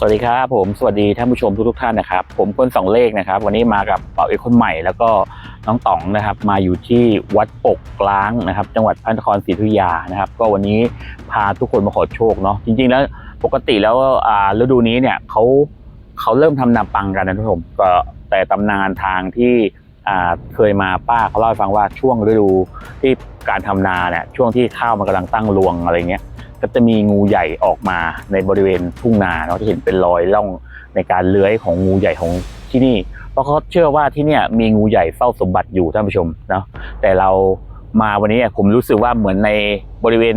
สวัสดีครับผมสวัสดีท่านผู้ชมทุกๆท่านนะครับ ผมคนสองเลขนะครับ วันนี้มากับเป่าเอกคนใหม่แล้วก็น้องต๋องนะครับ มาอยู่ที่วัดปกกลางนะครับ จังหวัดพระนครศรีอยุธยานะครับ ก็วันนี้พาทุกคนมาขอโชคเนาะจริง ๆ แล้วปกติแล้วอ่าฤดูนี้เนี่ยเขาเขาเริ่มทำนาปังกันนะท่านผู้ชมก็แต่ตำนานทางที่เคยมาป้าเขาเล่าให้ฟังว่าช่วงฤดูที่การทำนาเนี่ยช่วงที่ข้าวมันกำลังตั้งรวงอะไรเงี้ย ก็จะมีงูใหญ่ออกมาในบริเวณทุ่งนาเนาะที่เห็นเป็นรอยล่องในการเลื้อยของงูใหญ่ของที่นี่ เพราะเขาเชื่อว่าที่นี่มีงูใหญ่เฝ้าสมบัติอยู่ท่านผู้ชมเนาะแต่เรามาวันนี้ผมรู้สึกว่าเหมือนในบริเวณ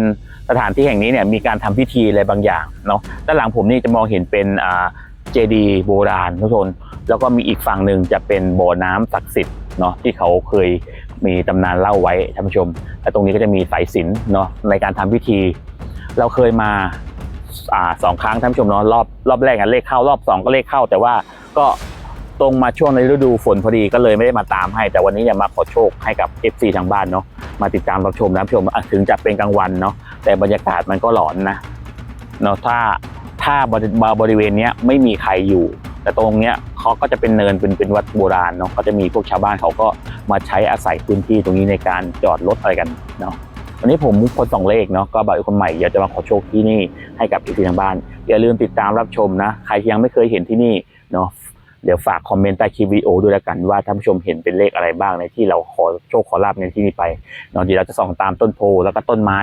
สถานที่แห่งนี้เนี่ยมีการทำพิธีอะไรบางอย่างเนาะด้านหลังผมนี่จะมองเห็นเป็นเจดีย์โบราณทุกคนแล้วก็มีอีกฝั่งหนึ่งจะเป็นบ่อน้ำศักดิ์สิทธิ์เนาะที่เขาเคยมีตำนานเล่าไว้ท่านผู้ชม และตรงนี้ก็จะมีสายสิญจนเนาะในการทำพิธี เราเคยมาอ่าสองครั้งท่านผู้ชมเนาะรอบรอบแรกกันเลขเข้ารอบสองก็เลขเข้า แต่ว่าก็ตรงมาช่วงในฤดูฝนพอดีก็เลยไม่ได้มาตามให้ แต่วันนี้อยากมาขอโชคให้กับ FC ทางบ้านเนาะมาติดตามรับชมนะผู้ชมอะถึงจะเป็นกลางวันเนาะแต่บรรยากาศมันก็หลอนนะเนาะถ้าถ้าบริบริเวณเนี้ยไม่มีใครอยู่ แต่ตรงเนี้ยเขาก็จะเป็นเนินเป็นเป็นวัดโบราณเนาะก็จะมีพวกชาวบ้านเขาก็มาใช้อาศัยพื้นที่ตรงนี้ในการจอดรถอะไรกันเนาะ วันนี้ผมมุกคนสองเลขเนาะก็บ่าวอีกคนใหม่อยากจะมาขอโชคที่นี่ให้กับพี่ๆทางบ้าน อย่าลืมติดตามรับชมนะ ใครยังไม่เคยเห็นที่นี่เนาะเดี๋ยวฝากคอมเมนต์ใต้คลิปวิดีโอด้วยล้วกันว่าท่านผู้ชมเห็นเป็นเลขอะไรบ้างในที่เราขอโชคขอลาบในที่นี้ไปเนาะเดี๋ยวเราจะส่องตามต้นโพแล้วก็ต้นไม้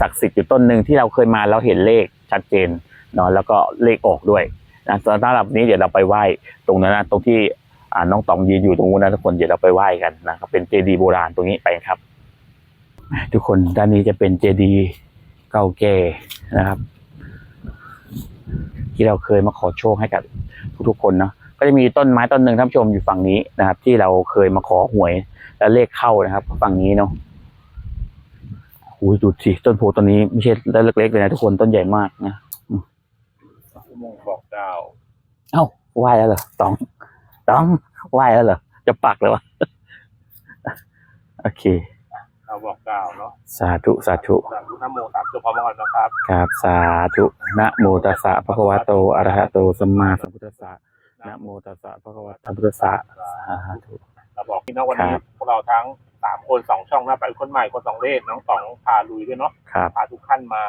ศักดิ์สิทธิ์อยู่ต้นหนึ่งที่เราเคยมาแล้วเห็นเลขชัดเจนเนาะแล้วก็เลขออกด้วยนะสำหรับนี้เดี๋ยวเราไปไหว้ตรงนั้นนะตรงที่น้องตองยืนอยู่ตรงนู้นนะทุกคนเดี๋ยวเราไปไหว้กันนะครับเป็นเจดีย์โบราณตรงนี้ไปครับ ทุกคนด้านนี้จะเป็นเจดีย์เก่าแก่นะครับ ที่เราเคยมาขอโชคให้กับทุกๆคนเนาะก็จะมีต้นไม้ต้นหนึ่งท่านผู้ชมอยู่ฝั่งนี้นะครับ ที่เราเคยมาขอหวย และเลขเข้านะครับ ฝั่งนี้เนาะโอ้ยดูสิต้นโพต้นนี้ไม่ใช่ต้นเล็กๆเลยนะทุกคนต้นใหญ่มากนะอุโมงค์บอกดาวเอ้าไหว้แล้วเหรอตองตองไหว้แล้วเหรอจะปักเลยวะโอเค เราบอกดาวเนาะสาธุสาธุสามพุทธโมสามตัวพร้อมกันนะครับครับสาธุนะโมตัสสะภะคะวะโตอะระหะโตสัมมาสัมพุทธัสสะนะโมตัสสะภะคะวะโตอะระหะโตสัมมาสัมพุทธัสสะสาธุเราบอกพี่น้องวันนี้ครับพวกเราทั้งสามคนสองช่องนะไปคนใหม่คนสองเลขน้องสองพาลุยด้วยเนาะครับพาทุกท่านมา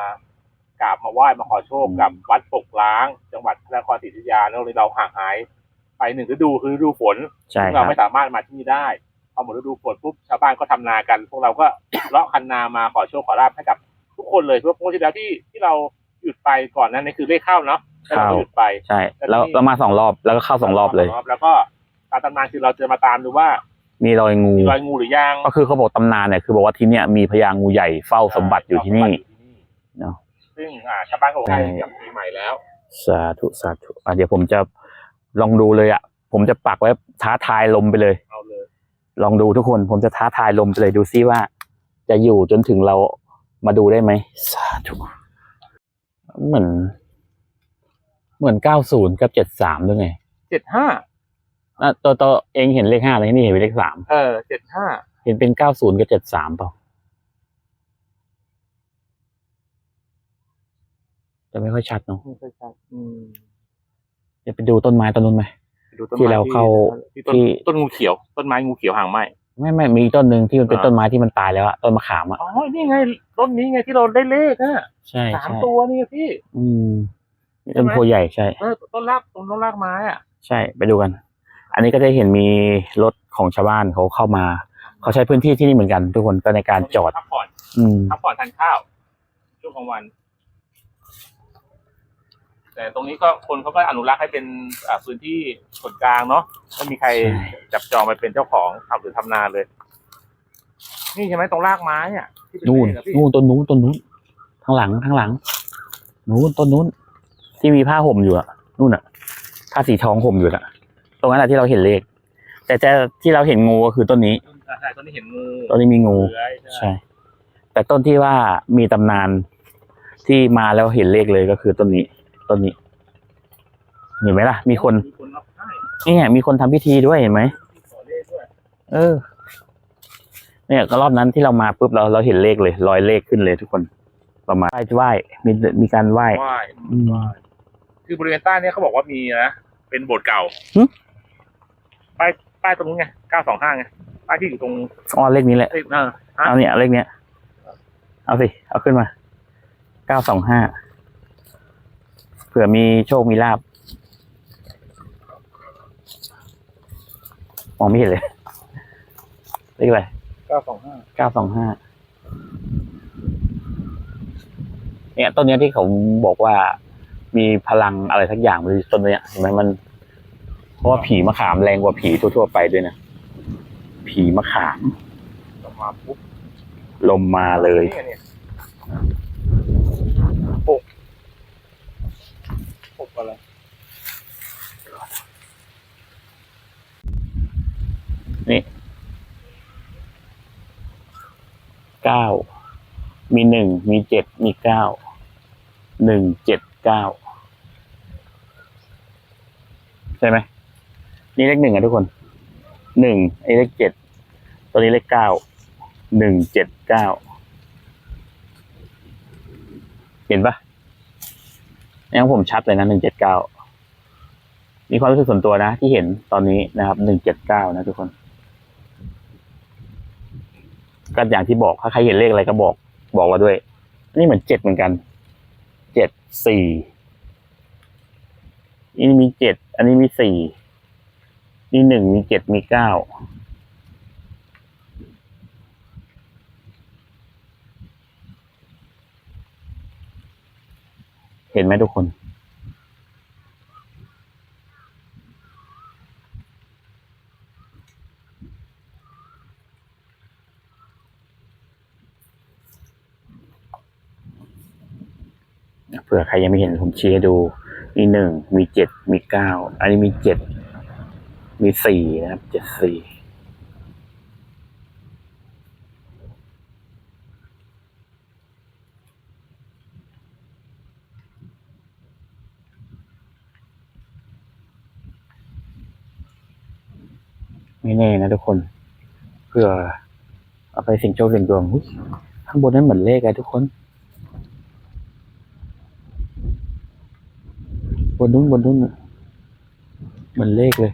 กราบมาไหว้มาขอโชคกับวัดปกล้าง จังหวัดพระนครศรีอยุธยาแล้วเลยเราห่างหายไปหนึ่งฤดูคือฤดูฝนใช่ซึ่งครัเราบไม่สามารถมาที่นี่ได้ พอหมดฤดูฝนปุ๊บชาวบ้านก็ทำนากัน พวกเราก็เลาะคันนามาขอโชคขอลาบให้กับ ทุกคนเลยเพราะงวดที่แล้วที่ที่เราหยุดไปก่อนนั้นนี่คือเลขเข้าเนาะแล้วเราก็หยุดไปใช่ แล้วเรามาสองรอบแล้วก็เข้าสองรอบเลยแล้วก็ตามตำนานคือเราจะมาตามดูว่า มีรอยงูมีรอยงูหรือยังก็คือเขาบอกตำนานเนี่ยคือบอกว่าที่เนี่ยมีพญางูใหญ่เฝ้าสมบัติอยู่ที่นี่เนาะซึ่งอ่าชาวบ้านก็บอกใช่ใกล้กับปีใหม่แล้ว สาธุสาธุอะเดี๋ยวผมจะลองดูเลยอะผมจะปักไว้ท้าทายลมไปเลยเอาเลยลองดูทุกคนผมจะท้าทายลมไปเลยดูซิว่า จะอยู่จนถึงเรามาดูได้ไหมสาธุเหมือน เหมือนเก้าศูนย์กับเจ็ดสามด้วยไงเจ็ดห้าอะตัวตัวเองเห็นเลขห้าอะไรนี่เห็นเป็นเลขสามเออเจ็ดห้าเห็นเป็นเก้าศูนย์กับเจ็ดสามเปล่าจะไม่ค่อยชัดเนาะไม่ใช่ใช่อืมจะไปดูต้นไม้ต้นนู้นไหม ดูต้นที่ไม้เราเข้าที่ต้นที่ ต้นงูเขียว ต้นไม้งูเขียวหางไหม ไม่ไม่มีต้นหนึ่งที่มันเป็นอ่า ต้นไม้ที่มันตายแล้วอะต้นมะขามอะอ๋อ นี่ไงต้นนี้ไงที่เราได้เลขอะใช่สามใช่ตัวนี่พี่ อืมต้นโพใหญ่ใช่ เออต้นรากต้นต้นรากไม้อะใช่ไปดูกัน อันนี้ก็จะเห็นมีรถของชาวบ้านเขาเข้ามา เขาใช้พื้นที่ที่นี่เหมือนกัน ทุกคนก็ในการจอด พักผ่อนอืม พักผ่อนทานข้าวช่วงกลางวัน แต่ตรงนี้ก็คนเขาก็อนุรักษ์ให้เป็นอ่าพื้นที่ส่วนกลางเนาะไม่มีใครใช่ จับจองไปเป็นเจ้าของทำหรือทำนาเลย นี่ใช่ไหมตรงรากไม้อะที่เป็นู่นเลขอะพี่นู่นต้นนู้นต้นนู้นข้างหลังข้างหลังนู้นต้นนู้น ที่มีผ้าห่มอยู่อะนู่นอะผ้าสีทองห่มอยู่อะตรงนั้นแหละที่เราเห็นเลข แต่แต่ที่เราเห็นงูก็คือต้นนี้อ่าใช่ตอนนี้เห็นงูต้นนี้มีงู เลื้อยใช่แต่ต้นที่ว่ามีตำนานที่มาแล้วเห็นเลขเลยก็คือต้นนี้ ต้นนี้ เห็นไหมล่ะ มีคนมีคนรับให้เนี่ยมีคนทำพิธีด้วยเห็นไหมขอเลขด้วยเออ เนี่ยก็รอบนั้นที่เรามาปุ๊บเราเราเห็นเลขเลยรอยเลขขึ้นเลยทุกคนประมาณไหว้ไหว้มีมีการไหว้ไหว้อืมไหว้คือบริเวณใต้เนี่ยเขาบอกว่ามีนะเป็นโบสถ์เก่าหึป้ายป้ายตรงนู้นไงเก้าสองห้าไงป้ายที่อยู่ตรงอ๋อเลขนี้แหละเอ้ยเออฮะเอาเนี่ยเลขเนี้ยเอาสิเอาขึ้นมาเก้าสองห้าเผื่อมีโชคมีลาบมองไม่เห็นเลยเลขอะไรเก้าสองห้าเก้าสองห้าเนี่ยต้นเนี้ยที่เขาบอกว่ามีพลังอะไรสักอย่างเลยต้นเนี้ยเห็นไหมมัน เพราะว่าผีมะขามแรงกว่าผีทั่วๆไปด้วยนะผีมะขามมาปุ๊บลมมาเลย นี่เนี่ยหกหกอะไร นี่เก้ามีหนึ่งมีเจ็ดมีเก้าหนึ่งเจ็ดเก้าใช่ไหมนี่เลขหนึ่งอะทุกคนหนึ่งไอ้เลขเจ็ดตัวนี้เลขเก้าหนึ่งเจ็ดเก้าเห็นปะนี่ของผมชัดเลยนะหนึ่งเจ็ดเก้ามีความรู้สึกส่วนตัวนะ ที่เห็นตอนนี้นะครับหนึ่งเจ็ดเก้านะทุกคน ก็อย่างที่บอกถ้าใครเห็นเลขอะไรก็บอกบอกเราด้วย นี่เหมือนเจ็ดเหมือนกันเจ็ดสี่อันี่มีเจ็ดอันนี้มีสี่นี่หนึ่งมีเจ็ดมีเก้าเห็นไหมทุกคน เผื่อใครยังไม่เห็นผมชี้ให้ดู มีหนึ่งมีเจ็ดมีเก้าอันนี้มีเจ็ดมีสี่นะครับเจ็ดสี่ไม่แน่นะทุกคนเพื่อเอาไปสิ่งโชคเสี่ยงดวงข้างบนนั้นเหมือนเลขอะทุกคน บ นนู้นบนนู้นเหมือนเลขเลย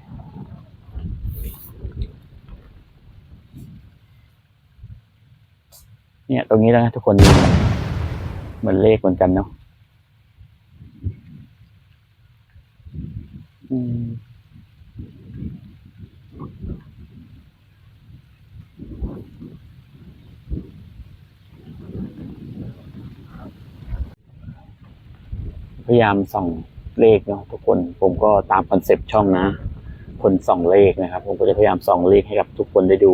เนี่ยตรงนี้แล้วนะทุกคนเหมือนเลขเหมือนกันเนาะอืมพยายามส่อง เลขเนาะทุกคนผมก็ตามคอนเซปต์ช่องนะ คนส่องเลขนะครับ ผมก็จะพยายามส่องเลขให้กับทุกคนได้ดู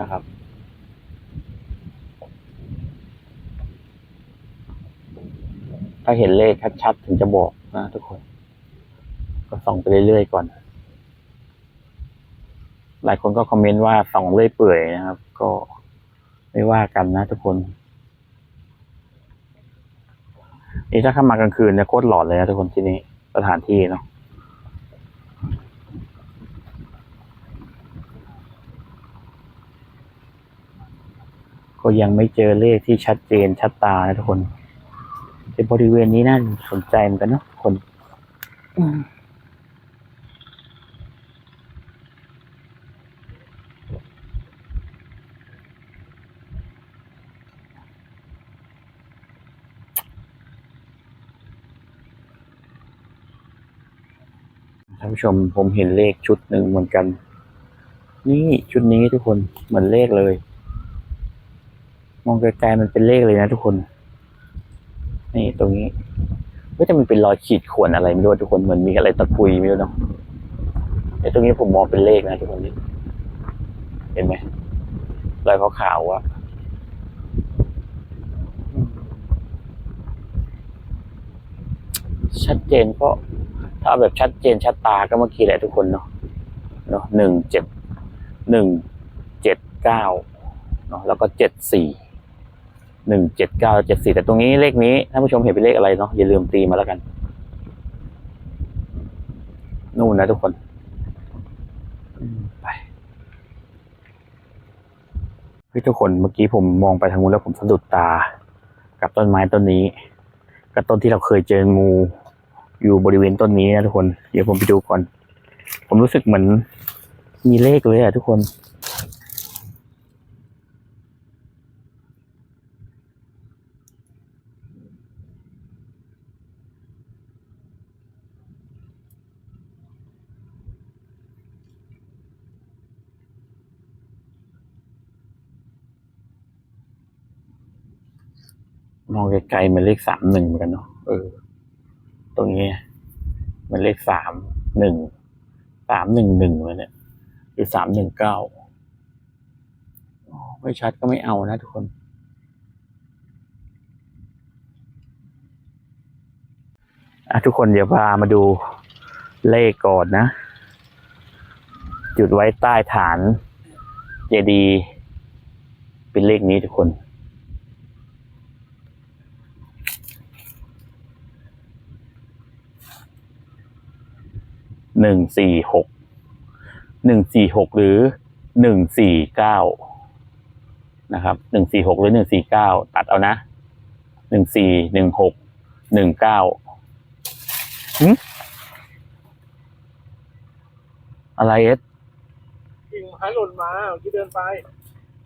นะครับถ้าเห็นเลขชัดๆถึงจะบอกนะทุกคน ก็ส่องไปเรื่อยๆก่อน หลายคนก็คอมเมนต์ว่าส่องเรื่อยเปื่อยนะครับ ก็ไม่ว่ากันนะทุกคน นี่ถ้าเข้ามากลางคืนเนี่ยโคตรหลอนเลยนะทุกคนที่นี่สถานที่เนาะก็ยังไม่เจอเลขที่ชัดเจนชัดตานะทุกคนในบริเวณนี้น่าสนใจเหมือนกันเนาะคน อืม ผู้ชมผมเห็นเลขชุดหนึ่งเหมือนกัน นี่ชุดนี้ทุกคนเหมือนเลขเลย มองไกลๆมันเป็นเลขเลยนะทุกคน นี่ตรงนี้ก็จะมันเป็นรอยขีดข่วนอะไรไม่รู้ทุกคนเหมือนมีอะไรตะกุยไม่รู้เนาะไอ้ตรงนี้ผมมองเป็นเลขนะทุกคนนี่เห็นไหมรอยขาวๆอะชัดเจนก็ ถ้าแบบชัดเจนชัดตาก็เมื่อกี้แหละทุกคนเนาะเนาะหนึ่งเจ็ดหนึ่งเจ็ดเก้าเนาะแล้วก็เจ็ดสี่หนึ่งเจ็ดเก้าเจ็ดสี่แต่ตรงนี้เลขนี้ท่านผู้ชมเห็นเป็นเลขอะไรเนาะอย่าลืมตีมาแล้วกัน นู่นนะทุกคนไปเฮ้ยทุกคนเมื่อกี้ผมมองไปทางนู้นแล้วผมสะดุดตา กับต้นไม้ต้นนี้ กับต้นที่เราเคยเจองู อยู่บริเวณต้นนี้นะทุกคน เดี๋ยวผมไปดูก่อน ผมรู้สึกเหมือน มีเลขเลยอะทุกคน มองไกลๆมันเลขสามหนึ่งเหมือนกันเนาะเออ ตรงนี้มันเลขสามหนึ่งสามหนึ่งหนึ่งเลยเนี่ยหรือสามหนึ่งเก้าไม่ชัดก็ไม่เอานะทุกคน อะทุกคนเดี๋ยวพามาดูเลขก่อนนะ จุดไว้ใต้ฐานเจดีย์เป็นเลขนี้ทุกคน หนึ่งสี่หกหนึ่งสี่หกหรือหนึ่งสี่เก้านะครับหนึ่งสี่หกหรือหนึ่งสี่เก้าตัดเอานะหนึ่งสี่หนึ่งหกหนึ่งเก้าอะไรเอสกิ่งไม้หล่นมาเมื่อกี้เดินไป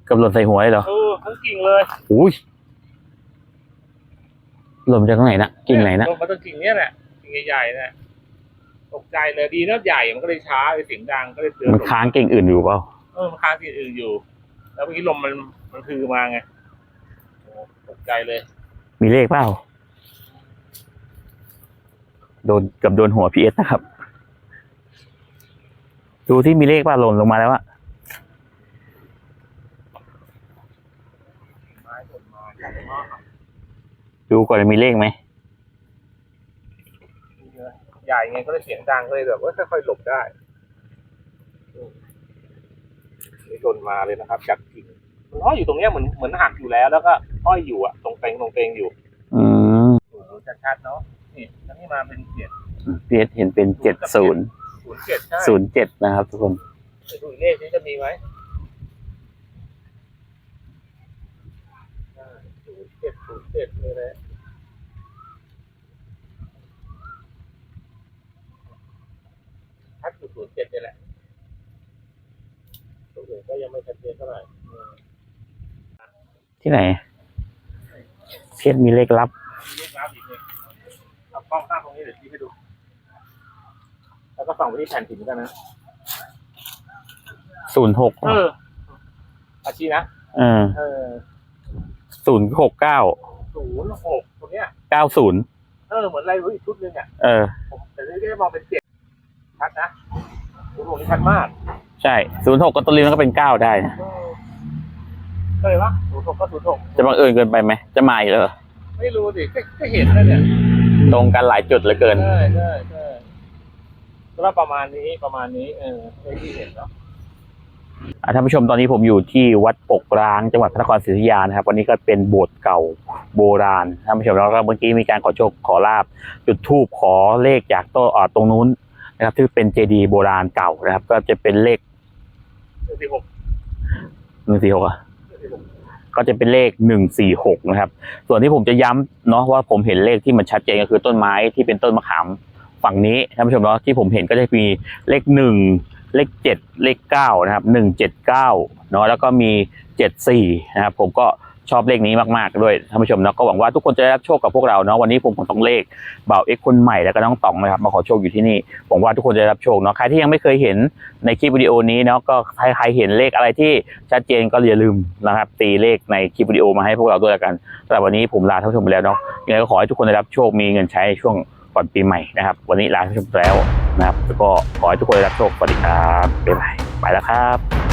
กับหล่นใส่หัวเลยเหรอเออทั้งกิ่งเลยอุ้ยหล่นมาจากตรงไหนนะกิ่งไหนนะลงมาตรงกิ่งเนี้ยแหละกิ่งใหญ่ๆเนี่ย ตกใจเลยดีนะใหญ่มันก็เลยช้าเลยเสียงดังก็เลยเตือนมันค้างกิ่งอื่นอยู่เปล่าเออมันค้างกิ่งอื่นอยู่ แล้วเมื่อกี้ลมมันมันคือมาไงโอ้ตกใจเลย มีเลขเปล่าโดนเกับโดนหัวพีเอสนะครับ ดูที่มีเลขเปล่าหล่นลงมาแล้วอะไม้หล่นมาใหญ่มากดูก่อนว่ามีเลขไหมใหญ่ไงก็เลยเสียงดังก็เลยแบบว่าค่อยๆหลบได้อืมนี่หล่นมาเลยนะครับ จากกิ่งมันห้อยอยู่ตรงเนี้ยเหมือนเหมือนหักอยู่แล้ว แล้วก็ห้อยอยู่อะตรงเตงตรงเตงอยู่อืมโอ้โหชัดๆเนาะนี่แล้วนี่มาเป็นเจ็ดพีเอสเห็นเป็นเจ็ดศูนย์ศูนย์เจ็ดใช่ศูนย์เจ็ดนะครับ ทุกคนเดี๋ยวดูอีกเลขนี้จะมีไหมศูนย์เจ็ดศูนย์เจ็ดนี่เลยชัดอยู่ ศูนย์เจ็ดนี่แหละตัวอื่นก็ยังไม่ชัดเจนเท่าไหร่อืมที่ไหนพีเอสมีเลขลับมีเลขลับอีกเนี่ยเอากล้องตั้งตรงนี้เดี๋ยวชี้ให้ดู แล้วก็ส่องไปที่แผ่นหินกันนะ ศูนย์หกเอออาชีนะเออเออศูนย์หกเก้าศูนย์หกตรงเนี้ยเก้าศูนย์เออเหมือนอะไรรู้อีกชุดหนึงอะเออ ผมแต่นี่ได้มองเป็นเจ็ดชัดนะ ศูนย์หกนี่ชัดมากใช่ศูนย์หกก็ตัวริมมันก็เป็นเก้าได้นะเออก็เลยวะศูนย์หกก็ศูนย์หกจะบังเอิญเกินไปไหมจะมาอีกแล้วเหรอไม่รู้สิก็ก็เห็นแล้วเนี่ยตรงกันหลายจุดเหลือเกินใช่ใช่ใช่ก็ประมาณนี้ประมาณนี้ เออไม่ที่เห็นเนาะอะท่านผู้ชมตอนนี้ผมอยู่ที่วัดปกร้างจังหวัดพระนครศรีอยุธยานะครับวันนี้ก็เป็นโบสถ์เก่าโบราณท่านผู้ชมแล้วก็เมื่อกี้มีการขอโชคขอลาบจุดธูปขอเลขจากโต๊ะอ่าตรงนู้น นะครับที่เป็นเจดีย์โบราณเก่านะครับ ก็จะเป็นเลขสี่หกหนึ่งสี่หกอะก็จะเป็นเลขหนึ่งสี่หกนะครับ ส่วนที่ผมจะย้ำเนาะว่าผมเห็นเลขที่มันชัดเจนก็คือต้นไม้ที่เป็นต้นมะขามฝั่งนี้ท่านผู้ชมเนาะที่ผมเห็นก็จะมีเลขหนึ่งเลขเจ็ดเลขเก้านะครับหนึ่งเจ็ดเก้าเนาะแล้วก็มีเจ็ดสี่นะครับผมก็ ชอบเลขนี้มากๆด้วยท่านผู้ชมเนาะก็หวังว่าทุกคนจะได้รับโชคกับพวกเราเนาะวันนี้ผมคงต้องเลขบ่าวเอ็กคนใหม่แล้วก็น้องต๋องนะครับมาขอโชคอยู่ที่นี่หวังว่าทุกคนจะได้รับโชคเนาะใครที่ยังไม่เคยเห็นในคลิปวิดีโอนี้เนาะก็ใครใครเห็นเลขอะไรที่ชัดเจนก็อย่าลืมนะครับ ตีเลขในคลิปวิดีโอมาให้พวกเราด้วยกันสำหรับวันนี้ผมลาท่านผู้ชมไปแล้วเนาะยังไงก็ขอให้ทุกคนได้รับโชคมีเงินใช้ช่วงก่อนปีใหม่นะครับ วันนี้ลาท่านผู้ชมไปแล้วนะครับแล้วก็ขอให้ทุกคนได้รับโชคสวัสดีครับบ๊ายบายไปแล้วครับ